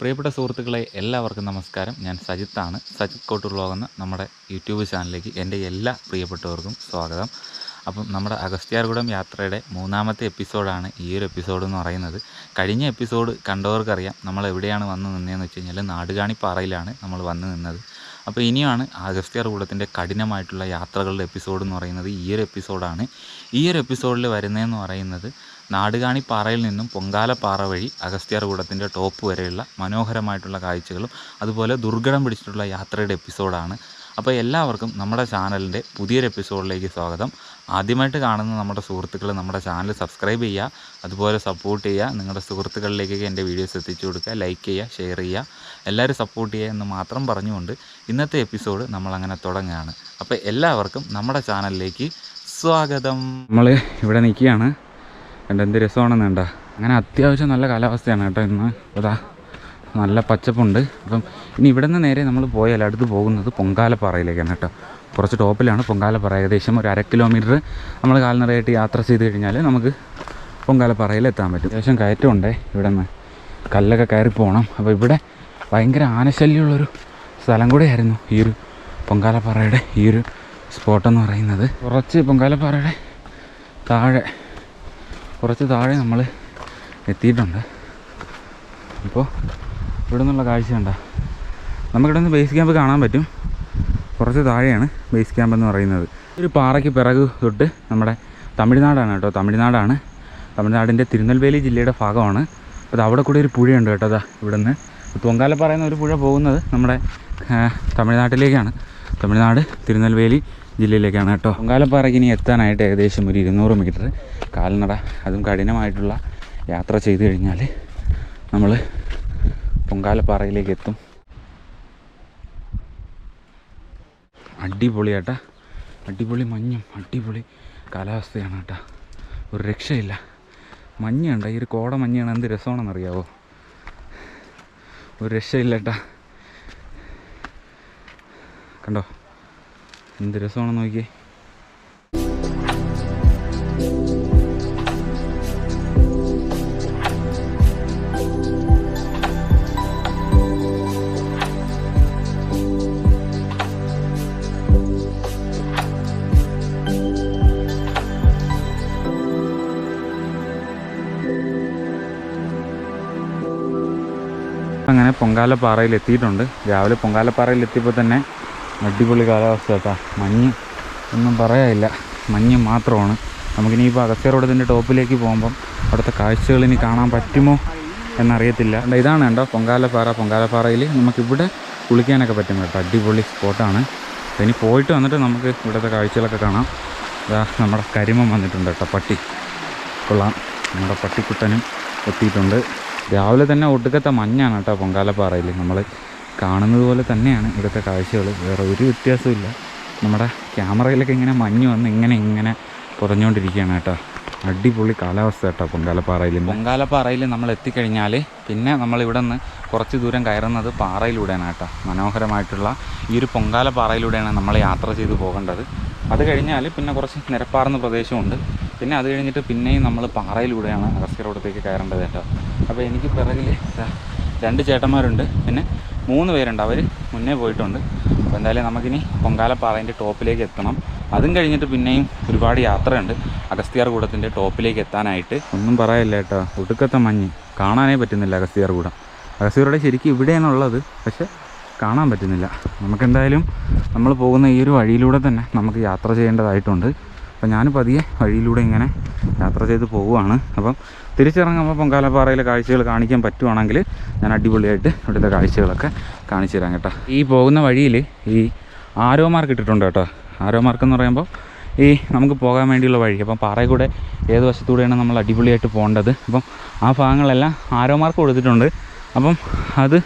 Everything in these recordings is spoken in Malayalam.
പ്രിയപ്പെട്ട സുഹൃത്തുക്കളെ എല്ലാവർക്കും നമസ്കാരം. ഞാൻ സജിത്താണ്. സജിത് കോട്ടൂർ വ്ലോഗ് എന്ന നമ്മുടെ യൂട്യൂബ് ചാനലിലേക്ക് എന്റെ എല്ലാ പ്രിയപ്പെട്ടവർക്കും സ്വാഗതം. അപ്പം നമ്മുടെ അഗസ്ത്യാർകുടം യാത്രയുടെ മൂന്നാമത്തെ എപ്പിസോഡാണ് ഈ ഒരു എപ്പിസോഡ് എന്ന് പറയുന്നത്. കഴിഞ്ഞ എപ്പിസോഡ് കണ്ടവർക്കറിയാം നമ്മൾ എവിടെയാണ് വന്ന് നിന്നതെന്ന് വെച്ച് കഴിഞ്ഞാൽ നാടുകാണിപ്പാറയിലാണ് നമ്മൾ വന്ന് നിന്നത്. അപ്പോൾ ഇനിയാണ് അഗസ്ത്യാർകൂടത്തിന്റെ കഠിനമായിട്ടുള്ള യാത്രകളുടെ എപ്പിസോഡ് എന്ന് പറയുന്നത് ഈ ഒരു എപ്പിസോഡാണ്. ഈ ഒരു എപ്പിസോഡിൽ വരുന്നതെന്ന് പറയുന്നത് നാടുകാണിപ്പാറയിൽ നിന്നും പൊങ്കാലപ്പാറ വഴി അഗസ്ത്യാർകൂടത്തിന്റെ ടോപ്പ് വരെയുള്ള മനോഹരമായിട്ടുള്ള കാഴ്ചകളും അതുപോലെ ദുർഘടം പിടിച്ചിട്ടുള്ള യാത്രയുടെ എപ്പിസോഡാണ്. അപ്പോൾ എല്ലാവർക്കും നമ്മുടെ ചാനലിന്റെ പുതിയൊരു എപ്പിസോഡിലേക്ക് സ്വാഗതം. ആദ്യമായിട്ട് കാണുന്ന നമ്മുടെ സുഹൃത്തുക്കൾ നമ്മുടെ ചാനൽ സബ്സ്ക്രൈബ് ചെയ്യുക അതുപോലെ സപ്പോർട്ട് ചെയ്യുക നിങ്ങളുടെ സുഹൃത്തുക്കളിലേക്കൊക്കെ എന്റെ വീഡിയോസ് എത്തിച്ചു കൊടുക്കുക ലൈക്ക് ചെയ്യുക ഷെയർ ചെയ്യുക എല്ലാവരും സപ്പോർട്ട് ചെയ്യുക എന്ന് മാത്രം പറഞ്ഞുകൊണ്ട് ഇന്നത്തെ എപ്പിസോഡ് നമ്മളങ്ങനെ തുടങ്ങുകയാണ്. അപ്പോൾ എല്ലാവർക്കും നമ്മുടെ ചാനലിലേക്ക് സ്വാഗതം. നമ്മൾ ഇവിടെ നിൽക്കുകയാണ്. കണ്ട എന്ത് രസമാണെന്ന് കണ്ട. അങ്ങനെ അത്യാവശ്യം നല്ല കാലാവസ്ഥയാണ് കേട്ടോ ഇന്ന്. അതാ നല്ല പച്ചപ്പുണ്ട്. അപ്പം ഇനി ഇവിടെ നിന്ന് നേരെ നമ്മൾ പോയാൽ അടുത്ത് പോകുന്നത് പൊങ്കാലപ്പാറയിലേക്കാണ് കേട്ടോ. കുറച്ച് ടോപ്പിലാണ് പൊങ്കാലപ്പാറ. ഏകദേശം ഒരു അര കിലോമീറ്റർ നമ്മൾ കാൽനടയായിട്ട് യാത്ര ചെയ്ത് കഴിഞ്ഞാൽ നമുക്ക് പൊങ്കാലപ്പാറയിൽ എത്താൻ പറ്റും. അത്യാവശ്യം കയറ്റമുണ്ട് ഇവിടെ നിന്ന് കല്ലൊക്കെ കയറി പോകണം അപ്പോൾ ഇവിടെ ഭയങ്കര ആനശല്യമുള്ളൊരു സ്ഥലം കൂടെയായിരുന്നു ഈ ഒരു പൊങ്കാലപ്പാറയുടെ ഈ ഒരു സ്പോട്ടെന്ന് പറയുന്നത്. കുറച്ച് പൊങ്കാലപ്പാറയുടെ താഴെ കുറച്ച് താഴെ നമ്മൾ എത്തിയിട്ടുണ്ട്. അപ്പോൾ ഇവിടെ നിന്നുള്ള കാഴ്ച കണ്ട. നമുക്കിവിടെ നിന്ന് ബേസ് ക്യാമ്പ് കാണാൻ പറ്റും. കുറച്ച് താഴെയാണ് ബേസ് ക്യാമ്പ് എന്ന് പറയുന്നത്. ഒരു പാറയ്ക്ക് പിറകു തൊട്ട് നമ്മുടെ തമിഴ്നാടാണ് കേട്ടോ തമിഴ്നാടാണ്. തമിഴ്നാടിന്റെ തിരുനെൽവേലി ജില്ലയുടെ ഭാഗമാണ്. അപ്പോൾ അവിടെ കൂടി ഒരു പുഴയുണ്ട് കേട്ടോ അതാ ഇവിടെ നിന്ന് പൊങ്കാല പറയുന്ന ഒരു പുഴ പോകുന്നത് നമ്മുടെ തമിഴ്നാട്ടിലേക്കാണ്. തമിഴ്നാട് തിരുനെൽവേലി ജില്ലയിലേക്കാണ് കേട്ടോ. പൊങ്കാലപ്പാറയ്ക്ക് ഇനി എത്താനായിട്ട് ഏകദേശം ഒരു ഇരുന്നൂറ് മീറ്റർ കാൽനട അതും കഠിനമായിട്ടുള്ള യാത്ര ചെയ്ത് കഴിഞ്ഞാൽ നമ്മൾ പൊങ്കാലപ്പാറയിലേക്ക് എത്തും അടിപൊളി ഏട്ടാ അടിപൊളി മഞ്ഞും അടിപൊളി കാലാവസ്ഥയാണ് കേട്ടാ. ഒരു രക്ഷയില്ല. മഞ്ഞ് കണ്ട ഈ ഒരു കോട മഞ്ഞാണ് എന്ത് രസമാണെന്നറിയാവോ? ഒരു രക്ഷയില്ല കേട്ടാ. കണ്ടോ? എന്ത് രസമാണെന്ന് നോക്കിയേ. അങ്ങനെ പൊങ്കാലപ്പാറയിൽ എത്തിയിട്ടുണ്ട്. രാവിലെ പൊങ്കാലപ്പാറയിൽ എത്തിയപ്പോൾ തന്നെ അടിപൊളി കാലാവസ്ഥ കേട്ടോ. മഞ്ഞ് ഒന്നും പറയാനില്ല. മഞ്ഞ് മാത്രമാണ്. നമുക്കിനിയിപ്പോൾ അഗസ്ത്യറോഡത്തിന്റെ ടോപ്പിലേക്ക് പോകുമ്പം അവിടുത്തെ കാഴ്ചകൾ ഇനി കാണാൻ പറ്റുമോ എന്നറിയത്തില്ല. കണ്ടോ, ഇതാണ് കേട്ടോ പൊങ്കാലപ്പാറ. പൊങ്കാലപ്പാറയിൽ നമുക്കിവിടെ കുളിക്കാനൊക്കെ പറ്റും കേട്ടോ. അടിപൊളി സ്പോട്ടാണ്. ഇനി പോയിട്ട് വന്നിട്ട് നമുക്ക് ഇവിടുത്തെ കാഴ്ചകളൊക്കെ കാണാം. ഇതാ നമ്മുടെ കരിമം വന്നിട്ടുണ്ട് കേട്ടോ പട്ടി. കൊള്ളാം. നമ്മുടെ പട്ടിക്കുട്ടനും എത്തിയിട്ടുണ്ട് രാവിലെ തന്നെ ഒടുക്കത്തെ മഞ്ഞാണ് കേട്ടോ പൊങ്കാലപ്പാറയിൽ നമ്മൾ കാണുന്നത് പോലെ തന്നെയാണ് ഇവിടുത്തെ കാഴ്ചകൾ വേറെ ഒരു വ്യത്യാസമില്ല നമ്മുടെ ക്യാമറയിലൊക്കെ ഇങ്ങനെ മഞ്ഞ് വന്ന് ഇങ്ങനെ ഇങ്ങനെ പുറഞ്ഞുകൊണ്ടിരിക്കുകയാണ് കേട്ടോ. അടിപൊളി കാലാവസ്ഥ കേട്ടോ പൊങ്കാലപ്പാറയിൽ പൊങ്കാലപ്പാറയിൽ നമ്മൾ എത്തിക്കഴിഞ്ഞാൽ പിന്നെ നമ്മൾ ഇവിടെ നിന്ന് കുറച്ച് ദൂരം കയറുന്നത് പാറയിലൂടെയാണ് കേട്ടോ. മനോഹരമായിട്ടുള്ള ഈ ഒരു പൊങ്കാലപ്പാറയിലൂടെയാണ് നമ്മൾ യാത്ര ചെയ്ത് പോകേണ്ടത്. അത് കഴിഞ്ഞാൽ പിന്നെ കുറച്ച് നിരപ്പാർന്ന പ്രദേശമുണ്ട് പിന്നെ അത് കഴിഞ്ഞിട്ട് പിന്നെയും നമ്മൾ പാറയിലൂടെയാണ് അഗസ്ത്യ റോഡത്തേക്ക് കയറേണ്ടത് കേട്ടോ. അപ്പോൾ എനിക്ക് പിറകിൽ രണ്ട് ചേട്ടന്മാരുണ്ട്. പിന്നെ മൂന്ന് പേരുണ്ട്. അവർ മുന്നേ പോയിട്ടുണ്ട്. അപ്പോൾ എന്തായാലും നമുക്കിനി പൊങ്കാലപ്പാറേന്റെ ടോപ്പിലേക്ക് എത്തണം. അതും കഴിഞ്ഞിട്ട് പിന്നെയും ഒരുപാട് യാത്രയുണ്ട്. അഗസ്ത്യാർകൂടത്തിന്റെ ടോപ്പിലേക്ക് എത്താനായിട്ട്. ഒന്നും പറയല്ല കേട്ടോ. ഒടുക്കത്തെ മഞ്ഞ്. കാണാനേ പറ്റുന്നില്ല അഗസ്ത്യാർകൂടം അഗസ്തിയാരുടെ ശരിക്കും ഇവിടെയാണുള്ളത്. പക്ഷേ കാണാൻ പറ്റുന്നില്ല. നമുക്കെന്തായാലും നമ്മൾ പോകുന്ന ഈ ഒരു വഴിയിലൂടെ തന്നെ നമുക്ക് യാത്ര ചെയ്യേണ്ടതായിട്ടുണ്ട്. അപ്പോൾ ഞാൻ പതിയെ വഴിയിലൂടെ ഇങ്ങനെ യാത്ര ചെയ്ത് പോവുകയാണ്. അപ്പം തിരിച്ചിറങ്ങുമ്പോൾ പൊങ്കാലപ്പാറയിലെ കാഴ്ചകൾ കാണിക്കാൻ പറ്റുവാണെങ്കിൽ ഞാൻ അടിപൊളിയായിട്ട് ഇവിടുത്തെ കാഴ്ചകളൊക്കെ കാണിച്ചു തരാം കേട്ടോ. ഈ പോകുന്ന വഴിയിൽ ഈ ആരോ മാർക്ക് ഇട്ടിട്ടുണ്ട് കേട്ടോ. ആരോ മാർക്ക് എന്ന് പറയുമ്പോൾ ഈ നമുക്ക് പോകാൻ വേണ്ടിയുള്ള വഴി. അപ്പം പാറയിൽ കൂടെ ഏത് വശത്തൂടെയാണ് നമ്മൾ അടിപൊളിയായിട്ട് പോകേണ്ടത്? അപ്പം ആ ഭാഗങ്ങളെല്ലാം ആരോ മാർക്ക് കൊടുത്തിട്ടുണ്ട്. അപ്പം അത്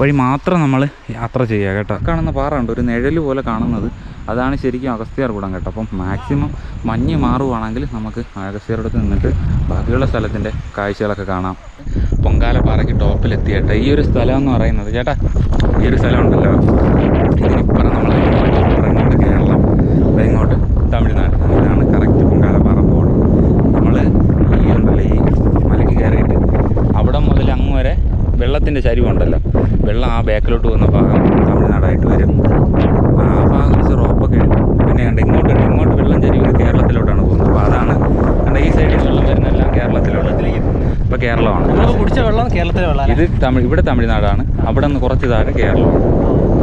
വഴി മാത്രം നമ്മൾ യാത്ര ചെയ്യുക കേട്ടോ. കാണുന്ന പാറ ഉണ്ട് ഒരു നിഴൽ പോലെ കാണുന്നത്. അതാണ് ശരിക്കും അഗസ്ത്യാർ കൂടാൻ കേട്ടോ. അപ്പം മാക്സിമം മഞ്ഞ് മാറുവാണെങ്കിൽ നമുക്ക് അഗസ്ത്യാർകൂടത്ത് നിന്നിട്ട് ബാക്കിയുള്ള സ്ഥലത്തിന്റെ കാഴ്ചകളൊക്കെ കാണാം. പൊങ്കാലപ്പാറയ്ക്ക് ടോപ്പിലെത്തിയേട്ടെ ഈ ഒരു സ്ഥലം എന്ന് പറയുന്നത് ചേട്ടാ ഈ ഒരു സ്ഥലം ഉണ്ടല്ലോ ഇതിനിപ്പുറം നമ്മൾ ഇങ്ങോട്ട് കേരളം ഇങ്ങോട്ട് തമിഴ്നാട്. ഇതാണ് കറക്റ്റ് പൊങ്കാലപ്പാറ ബോർഡർ നമ്മൾ ഈ ഉണ്ടല്ലോ ഈ മലയ്ക്ക് കയറിയിട്ട് അവിടെ മുതൽ അങ്ങ് വരെ വെള്ളത്തിന്റെ ചരിവുണ്ടല്ലോ. വെള്ളം ആ ബാക്കിലോട്ട് പോകുന്ന ഭാഗം തമിഴ്നാടായിട്ട് വരും. ആ ഭാഗം കുറച്ച് റോപ്പൊക്കെ ഉണ്ട് പിന്നെ കണ്ട് ഇങ്ങോട്ട് ഉണ്ട്. ഇങ്ങോട്ട് വെള്ളം ചരിവ് കേരളത്തിലോട്ടാണ് പോകുന്നത്. അപ്പോൾ അതാണ് കണ്ട ഈ സൈഡിൽ വെള്ളം വരുന്നതെല്ലാം കേരളത്തിലോട്ട് ഇപ്പോൾ കേരളമാണ്. കുടിച്ച വെള്ളം കേരളത്തിലെ വെള്ളം ഇത് തമിഴ് ഇവിടെ തമിഴ്നാടാണ്. അവിടെ നിന്ന് കുറച്ച് താഴെ കേരളമാണ്.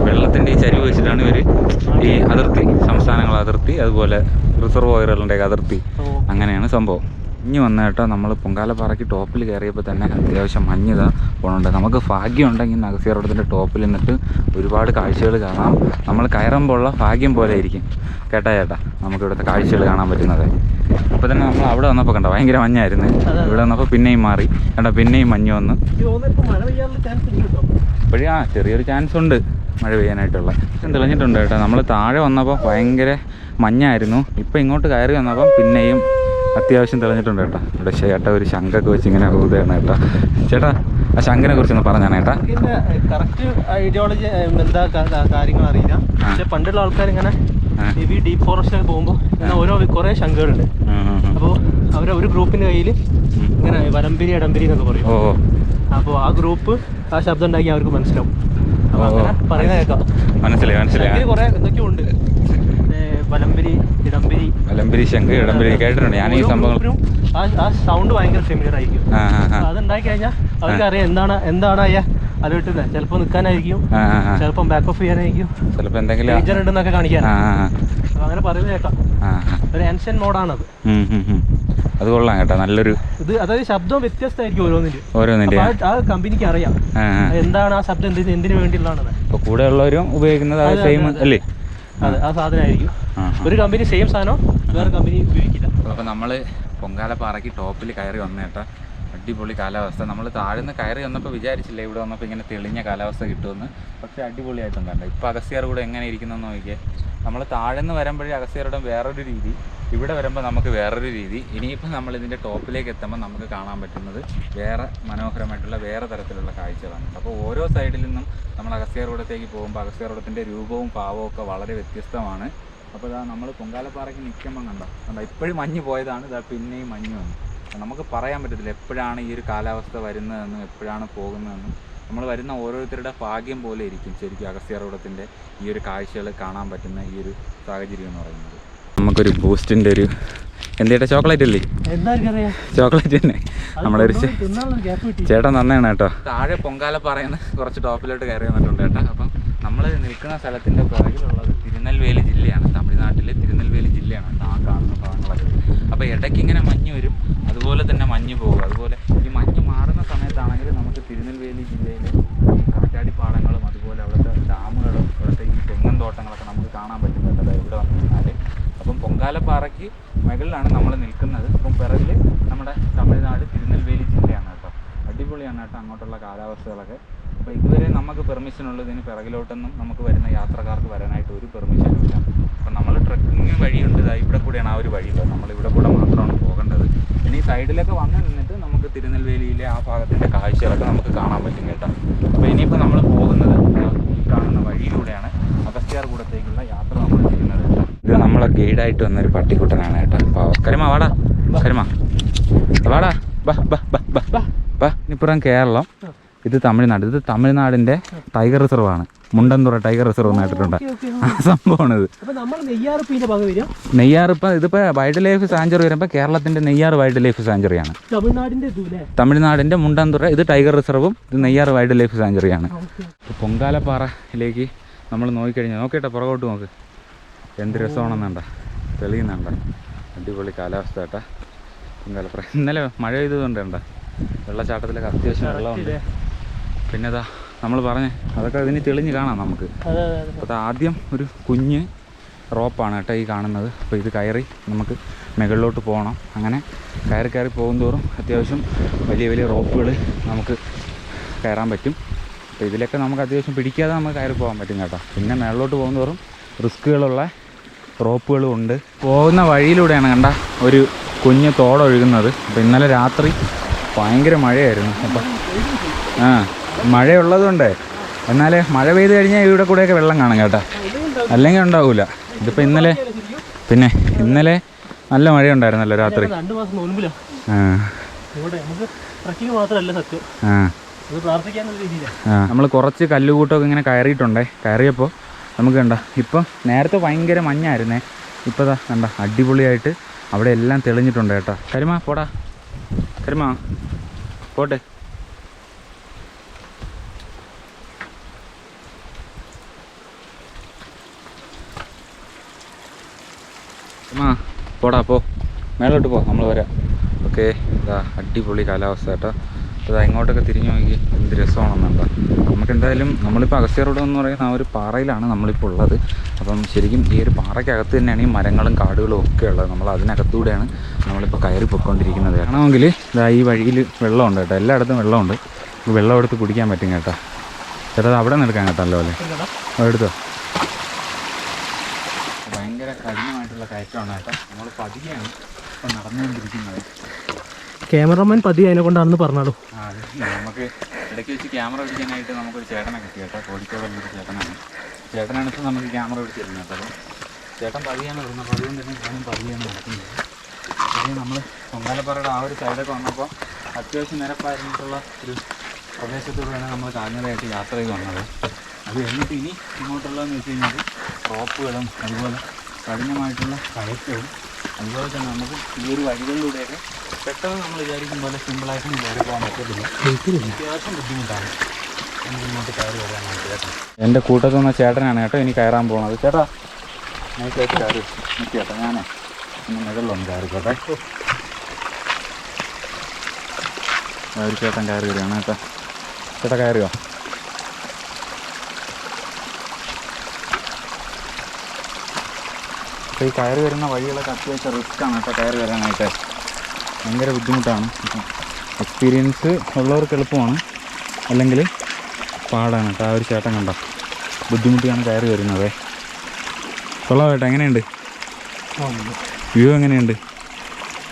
വെള്ളത്തിന്റെ ഈ ചരിവ് വെച്ചിട്ടാണ് ഇവർ ഈ അതിർത്തി സംസ്ഥാനങ്ങൾ അതിർത്തി അതുപോലെ റിസർവോയറുകളുടെ അതിർത്തി. അങ്ങനെയാണ് സംഭവം. ഇനി വന്ന കേട്ടോ. നമ്മൾ പൊങ്കാലപ്പാറയ്ക്ക് ടോപ്പിൽ കയറിയപ്പോൾ തന്നെ അത്യാവശ്യം മഞ്ഞിതാ പോകണുണ്ട് നമുക്ക് ഭാഗ്യം ഉണ്ടെങ്കിൽ നഗസിയറോടത്തിന്റെ ടോപ്പിൽ നിന്നിട്ട് ഒരുപാട് കാഴ്ചകൾ കാണാം. നമ്മൾ കയറുമ്പോഴുള്ള ഭാഗ്യം പോലെ ആയിരിക്കും കേട്ടാ ചേട്ടാ? നമുക്ക് ഇവിടുത്തെ കാഴ്ചകൾ കാണാൻ പറ്റുന്നത്. അപ്പോൾ തന്നെ നമ്മൾ അവിടെ വന്നപ്പോൾ കണ്ടോ? ഭയങ്കര മഞ്ഞായിരുന്നു. ഇവിടെ വന്നപ്പോൾ പിന്നെയും മാറി. കേട്ടോ പിന്നെയും മഞ്ഞ് വന്ന്. ഇപ്പോഴേ ആ ചെറിയൊരു ചാൻസ് ഉണ്ട് മഴ പെയ്യാനായിട്ടുള്ള. തെളിഞ്ഞിട്ടുണ്ട് കേട്ടോ. നമ്മൾ താഴെ വന്നപ്പോൾ ഭയങ്കര മഞ്ഞായിരുന്നു. ഇപ്പം ഇങ്ങോട്ട് കയറി വന്നപ്പോൾ പിന്നെയും അത്യാവശ്യം തെളിഞ്ഞിട്ടുണ്ട് കേട്ടോ. ഇവിടെ ചേട്ടാ ഒരു ശങ്കൊക്കെ വെച്ച് ഇങ്ങനെ ഊതയാണ് കേട്ടോ. ചേട്ടാ ആ ശങ്കിനെ കുറിച്ചൊന്ന് പറഞ്ഞാണ് ചേട്ടാ കറക്റ്റ് ഐഡിയോളജി എന്താ കാര്യങ്ങൾ അറിയില്ല. പക്ഷെ പണ്ടുള്ള ആൾക്കാർ ഇങ്ങനെ. ഹെവി ഡീപ്പ് ഫോറസ്റ്റിലൊക്കെ പോകുമ്പോൾ ഇങ്ങനെ ഓരോ കുറേ ശങ്കകളുണ്ട്. അപ്പോൾ അവർ ഒരു ഗ്രൂപ്പിന്റെ കയ്യിൽ ഇങ്ങനെ വരമ്പിരി അടമ്പിരി എന്നൊക്കെ പറയും. അപ്പോൾ ആ ഗ്രൂപ്പ് ആ ശബ്ദം ഉണ്ടാക്കി അവർക്ക് മനസ്സിലാവും. അപ്പോൾ. അങ്ങനെ പറയുന്ന കേൾക്കാം. മനസ്സിലായി മനസ്സിലായി. കുറേ എന്തൊക്കെയോ വലമ്പരി ഇടമ്പരി വലമ്പരി ശങ്ക് കേട്ടിട്ടുണ്ട്. ഞാൻ ഈ സംഭവം ആ സൗണ്ട് ഭയങ്കര ഫെമിലിയർ ആയിരിക്കും. ആ ആ ആ. അത് ഉണ്ടായി കഴിഞ്ഞാൽ അവർക്ക് അറിയാം എന്താണ് എന്താണ് അയ്യാ. അത് ചിലപ്പോ നിൽക്കാനായിരിക്കും ചിലപ്പം ബാക്ക് ഓഫ് ചെയ്യാനായിരിക്കും. ചിലപ്പോ എന്തെങ്കിലും ഡേഞ്ചർ ഉണ്ടെന്നൊക്കെ കാണിക്കാൻ. അങ്ങനെ പറയുന്നത് ആ ഒരു ആൻഷ്യൻ മോഡാണത്. അത് കൊള്ളാം കേട്ടോ. നല്ലൊരു ഇത് അതായത് ശബ്ദം വ്യത്യസ്തമായിരിക്കും ഓരോന്നിന്റെ. ഓരോന്നിന്റെ ആ- കമ്പനിക്ക് അറിയാം. എന്താണ് ആ ശബ്ദം എന്തിന് വേണ്ടിയുള്ളതാണ് കൂടെ ഉള്ളവരും ഉപയോഗിക്കുന്നത് സെയിം. അല്ലേ? അതെ ആ സാധനമായിരിക്കും. ഒരു കമ്പനി സെയിം സാധനം വേറെ കമ്പനി ഉപയോഗിക്കില്ല. അപ്പോൾ നമ്മൾ പൊങ്കാലപ്പാറയ്ക്ക് ടോപ്പിൽ കയറി വന്നേട്ട അടിപൊളി കാലാവസ്ഥ. നമ്മൾ താഴ്ന്ന് കയറി വന്നപ്പോൾ വിചാരിച്ചില്ല ഇവിടെ വന്നപ്പോൾ ഇങ്ങനെ തെളിഞ്ഞ കാലാവസ്ഥ കിട്ടുമെന്ന്. പക്ഷേ കണ്ടോ. ഇപ്പോൾ അഗസ്യാർ കൂടെ എങ്ങനെ ഇരിക്കുന്നതെന്ന് നോക്കിയേ. നമ്മൾ താഴ്ന്ന് വരുമ്പോഴേ അഗസ്യാരുടെ വേറൊരു രീതി ഇവിടെ വരുമ്പോൾ നമുക്ക് വേറൊരു രീതി. ഇനിയിപ്പോൾ നമ്മൾ ഇതിന്റെ ടോപ്പിലേക്ക് എത്തുമ്പോൾ നമുക്ക് കാണാൻ പറ്റുന്നത് വേറെ മനോഹരമായിട്ടുള്ള വേറെ തരത്തിലുള്ള കാഴ്ചകളാണ്. അപ്പോൾ ഓരോ സൈഡിൽ നിന്നും നമ്മൾ അഗസ്ത്യാർകൂടത്തേക്ക് പോകുമ്പോൾ അഗസ്ത്യാർകൂടത്തിന്റെ രൂപവും ഭാവവും ഒക്കെ വളരെ വ്യത്യസ്തമാണ്. അപ്പോൾ ഇതാ നമ്മൾ പൊങ്കാലപ്പാറയ്ക്ക് നിൽക്കുമ്പോൾ കണ്ടോ? കണ്ടോ? ഇപ്പോഴും മഞ്ഞ് പോയതാണ്. ഇതാ പിന്നെയും മഞ്ഞ് വന്നു. നമുക്ക് പറയാൻ പറ്റത്തില്ല എപ്പോഴാണ് ഈ ഒരു കാലാവസ്ഥ വരുന്നതെന്നും എപ്പോഴാണ് പോകുന്നതെന്നും. നമ്മൾ വരുന്ന ഓരോരുത്തരുടെ ഭാഗ്യം പോലെ ഇരിക്കും ശരിക്കും അഗസ്ത്യാർകൂടത്തിന്റെ ഈ ഒരു കാഴ്ചകൾ കാണാൻ പറ്റുന്ന ഈ ഒരു സാഹചര്യം എന്ന് പറയുന്നത്. നമുക്കൊരു ബൂസ്റ്റിന്റെ ഒരു എന്തേട്ടാ? ചോക്ലേറ്റ് അല്ലേ? ചോക്ലേറ്റ് തന്നെ. നമ്മുടെ ഒരു ചേട്ടൻ നന്നാണ് കേട്ടോ. താഴെ പൊങ്കാല പറയുന്ന കുറച്ച് ടോപ്പിലോട്ട് കയറി വന്നിട്ടുണ്ട് കേട്ടോ. അപ്പം നമ്മൾ നിൽക്കുന്ന സ്ഥലത്തിന്റെ പുറകിലുള്ളത് തിരുനെൽവേലി ജില്ലയാണ്. തമിഴ്നാട്ടിലെ തിരുനെൽവേലി ജില്ലയാണ് ആ കാണുന്ന ഭാഗങ്ങളൊക്കെ. അപ്പോൾ ഇടയ്ക്ക് ഇങ്ങനെ മഞ്ഞ് വരും. അതുപോലെ തന്നെ മഞ്ഞ് പോകും. അതുപോലെ ഈ മഞ്ഞ് മാറുന്ന സമയത്താണെങ്കിൽ നമുക്ക് തിരുനെൽവേലി ജില്ലയിലെ ഈ കാറ്റാടി പാടങ്ങളും അതുപോലെ അവിടുത്തെ ഡാമുകളും അവിടുത്തെ ഈ തെങ്ങൻ തോട്ടങ്ങളൊക്കെ നമുക്ക് കാണാൻ പറ്റുന്നുണ്ട് എവിടെ വന്നു കഴിഞ്ഞാൽ അപ്പം പൊങ്കാലപ്പാറയ്ക്ക് മുകളിലാണ് നമ്മൾ നിൽക്കുന്നത്. അപ്പം പിറകിൽ നമ്മുടെ തമിഴ്നാട് തിരുനെൽവേലി ജില്ലയാണ് കേട്ടോ. അടിപൊളിയാണ് കേട്ടോ അങ്ങോട്ടുള്ള കാലാവസ്ഥകളൊക്കെ. അപ്പോൾ ഇതുവരെ നമുക്ക് പെർമിഷൻ ഉള്ളതിന് പിറകിലോട്ടൊന്നും നമുക്ക് വരുന്ന യാത്രക്കാർക്ക് വരാനായിട്ട് ഒരു പെർമിഷനും ഇല്ല. അപ്പം നമ്മൾ ട്രക്കിങ് വഴിയുണ്ട്. ഇവിടെ കൂടെയാണ് ആ ഒരു വഴിയുള്ളത് നമ്മൾ ഇവിടെ കൂടെ മാത്രമാണ് പോകേണ്ടത്. ഇനി സൈഡിലൊക്കെ വന്ന് നിന്നിട്ട് നമുക്ക് തിരുനെൽവേലിയിലെ ആ ഭാഗത്തിന്റെ കാഴ്ചകളൊക്കെ നമുക്ക് കാണാൻ പറ്റും കേട്ടോ. അപ്പോൾ ഇനിയിപ്പോൾ നമ്മൾ പോകുന്നത് ഈ കാണുന്ന വഴിയിലൂടെയാണ് അഗസ്ത്യാർ കൂടത്തേക്കുള്ള യാത്ര നമ്മൾ ചെയ്യുന്നത് ഇത് നമ്മളെ ഗൈഡായിട്ട് വന്നൊരു പട്ടിക്കുട്ടനാണ് കേട്ടോ. അപ്പോൾ കരിമ വാടാ. കരിമ. വാടാ. ബാ ബാ ബാ ബാ ബാ ഇപ്പുറം കേരളം. ഇത് തമിഴ്നാട്. ഇത് തമിഴ്നാടിന്റെ ടൈഗർ റിസർവ് ആണ് മുണ്ടന്തുറ ടൈഗർ റിസർവ് എന്നായിട്ടുണ്ട് ആ സംഭവമാണിത്. നെയ്യാർ ഇപ്പൊ ഇതിപ്പോൾ വൈൽഡ് ലൈഫ് സാഞ്ചുറി വരുമ്പോൾ കേരളത്തിന്റെ നെയ്യാർ വൈൽഡ് ലൈഫ് സാഞ്ചുറിയാണ്. തമിഴ്നാടിന്റെ തമിഴ്നാടിന്റെ മുണ്ടന്തുറ ഇത് ടൈഗർ റിസർവും ഇത് നെയ്യാർ വൈൽഡ് ലൈഫ് സാഞ്ചുറിയാണ് പൊങ്കാലപ്പാറയിലേക്ക് നമ്മൾ നോക്കിക്കഴിഞ്ഞാൽ നോക്കിയിട്ടെ പുറകോട്ട് നോക്ക്. എന്ത് രസമാണെന്നുണ്ട തെളിയുന്നുണ്ട. അടിപൊളി കാലാവസ്ഥ കേട്ടാ. പൊങ്കാലപ്പാറ. ഇന്നലെ മഴ പെയ്തതുകൊണ്ട് കണ്ട വെള്ളച്ചാട്ടത്തിലൊക്കെ അത്യാവശ്യം വെള്ളമുണ്ട്. പിന്നെ അതാ നമ്മൾ പറഞ്ഞേ അതൊക്കെ ഇതിന് തെളിഞ്ഞ് കാണാം നമുക്ക്. അപ്പോൾ ആദ്യം ഒരു കുഞ്ഞ് റോപ്പാണ് കേട്ടോ ഈ കാണുന്നത്. അപ്പോൾ ഇത് കയറി നമുക്ക് മുകളിലോട്ട് പോകണം. അങ്ങനെ കയറി കയറി പോകുന്തോറും അത്യാവശ്യം വലിയ വലിയ റോപ്പുകൾ നമുക്ക് കയറാൻ പറ്റും. അപ്പോൾ ഇതിലൊക്കെ നമുക്ക് അത്യാവശ്യം പിടിക്കാതെ നമുക്ക് കയറി പോകാൻ പറ്റും കേട്ടോ. പിന്നെ മുകളിലോട്ട് പോകുന്തോറും റിസ്ക്കുകളുള്ള റോപ്പുകളും ഉണ്ട്. പോകുന്ന വഴിയിലൂടെയാണ് കണ്ട ഒരു കുഞ്ഞ് തോടൊഴുകുന്നത്. അപ്പോൾ ഇന്നലെ രാത്രി ഭയങ്കര മഴയായിരുന്നു. അപ്പം ആ. മഴയുള്ളതുകൊണ്ട്. എന്നാൽ മഴ പെയ്ത് കഴിഞ്ഞാൽ ഇവിടെ കൂടെയൊക്കെ വെള്ളം കാണും കേട്ടോ. അല്ലെങ്കിൽ ഉണ്ടാവില്ല ഇതിപ്പോൾ ഇന്നലെ പിന്നെ ഇന്നലെ നല്ല രാത്രി. പ്രാർത്ഥിക്കാന്നുള്ള രീതിയിലാണ് ആ. നമ്മൾ കുറച്ച് കല്ലുകൂട്ടമൊക്കെ ഇങ്ങനെ കയറിയിട്ടുണ്ടേ. കയറിയപ്പോൾ നമുക്ക് കണ്ട ഇപ്പം നേരത്തെ ഭയങ്കര മഞ്ഞായിരുന്നേ. ഇപ്പോൾ ദാ കണ്ട അടിപൊളിയായിട്ട് അവിടെ എല്ലാം തെളിഞ്ഞിട്ടുണ്ട് കേട്ടോ. കരിമ പോടാ. കരിമ പോട്ടെ കരിമ പോടാ പോ. മേലോട്ട് പോ നമ്മൾ വരാം. ഓക്കെ ഇതാ അടിപൊളി കാലാവസ്ഥ കേട്ടോ. അതാ ഇങ്ങോട്ടൊക്കെ തിരിഞ്ഞു നോക്കി എന്ത് രസമാണെന്നുണ്ടോ നമുക്ക് എന്തായാലും നമ്മളിപ്പോൾ അഗസ്ത്യ റോഡ് എന്ന് പറയുന്ന ആ ഒരു പാറയിലാണ് നമ്മളിപ്പോൾ ഉള്ളത്. അപ്പം ശരിക്കും ഈ ഒരു പാറയ്ക്കകത്ത് തന്നെയാണ് ഈ മരങ്ങളും കാടുകളും ഒക്കെ ഉള്ളത്. നമ്മൾ അതിനകത്തൂടെയാണ് നമ്മളിപ്പോൾ കയറി പൊയ്ക്കൊണ്ടിരിക്കുന്നത്. വേണമെങ്കിൽ ഇതാ ഈ വഴിയിൽ വെള്ളമുണ്ട് കേട്ടോ. എല്ലായിടത്തും വെള്ളമുണ്ട്. വെള്ളം എടുത്ത് കുടിക്കാൻ പറ്റും കേട്ടോ. ചേട്ടാ അത് അവിടെ നിന്ന് എടുക്കാൻ കേട്ടല്ലോ അല്ലേ അതെടുത്തോ ഭയങ്കര കഠിനമായിട്ടുള്ള കയറ്റമാണ് കേട്ടോ. നമ്മൾ പതിയാണ് ഇപ്പം നടന്നുകൊണ്ടിരിക്കുന്നത്. ക്യാമറമാൻ പതി അതിനെ കൊണ്ടാണെന്ന് പറഞ്ഞാലോ? ആ, നമുക്ക് ഇടയ്ക്ക് വെച്ച് ക്യാമറ പിടിക്കാനായിട്ട് നമുക്കൊരു ചേട്ടനെ കിട്ടി കേട്ടോ. കോഴിക്കോടുള്ളൊരു ചേട്ടനാണ്. ചേട്ടനാണ് ഇപ്പോൾ നമുക്ക് ക്യാമറ പിടിച്ചിരുന്നത്. കേട്ടോ ചേട്ടൻ പതിയാണ് വരുന്നത്. അപ്പോൾ അതുകൊണ്ട് തന്നെ ഞാനും പതിയാണ് നടക്കുന്നത്. അപ്പോൾ നമ്മൾ പൊങ്കാലപ്പാറയുടെ ആ ഒരു സൈഡൊക്കെ വന്നപ്പോൾ അത്യാവശ്യം നിരപ്പായിരുന്നിട്ടുള്ള ഒരു പ്രദേശത്തൂടെയാണ് നമ്മൾ കാൽനടയായിട്ട് യാത്ര ചെയ്ത് വന്നത്. അത് എന്നിട്ട് ഇനി ഇങ്ങോട്ടുള്ളതെന്ന് വെച്ച് കഴിഞ്ഞാൽ റോപ്പുകളും അതുപോലെ കഠിനമായിട്ടുള്ള കയറ്റവും അതുപോലെ തന്നെ നമുക്ക് ഈ ഒരു വഴികളിലൂടെയൊക്കെ പെട്ടെന്ന് നമ്മൾ വിചാരിക്കും പോലെ സിമ്പിളായിട്ട് കയറി പോകാൻ പറ്റത്തില്ല. അത്യാവശ്യം ബുദ്ധിമുട്ടാണ്. ഇങ്ങോട്ട് കയറി വരാനാണ് ചേട്ടൻ എന്റെ കൂട്ടത്തിൽ നിന്ന് ചേട്ടനാണ് കേട്ടോ ഇനി കയറാൻ പോകുന്നത് ചേട്ടാ ഞാൻ കയറി നിൽക്കുക കേട്ടോ ഞാനേ. ഒന്ന് മുകളിലൊന്ന് കയറിക്കോട്ടെ ഒരു ചേട്ടൻ കയറി വരികയാണ് കേട്ടോ. ചേട്ടാ കയറിയോ? അപ്പോൾ ഈ കയറി വരുന്ന വഴികളൊക്കെ അത്യാവശ്യം റിസ്ക്കാണ് കേട്ടോ കയറി വരാനായിട്ട്. ഭയങ്കര ബുദ്ധിമുട്ടാണ്. എക്സ്പീരിയൻസ് ഉള്ളവർക്ക് എളുപ്പമാണ്. അല്ലെങ്കിൽ പാടാണ് കേട്ടോ ആ ഒരു ചേട്ടൻ കണ്ടോ. ബുദ്ധിമുട്ടിയാണ് കയറി വരുന്നത്. കൊള്ളാം കേട്ടോ എങ്ങനെയുണ്ട്? വ്യൂ എങ്ങനെയുണ്ട്?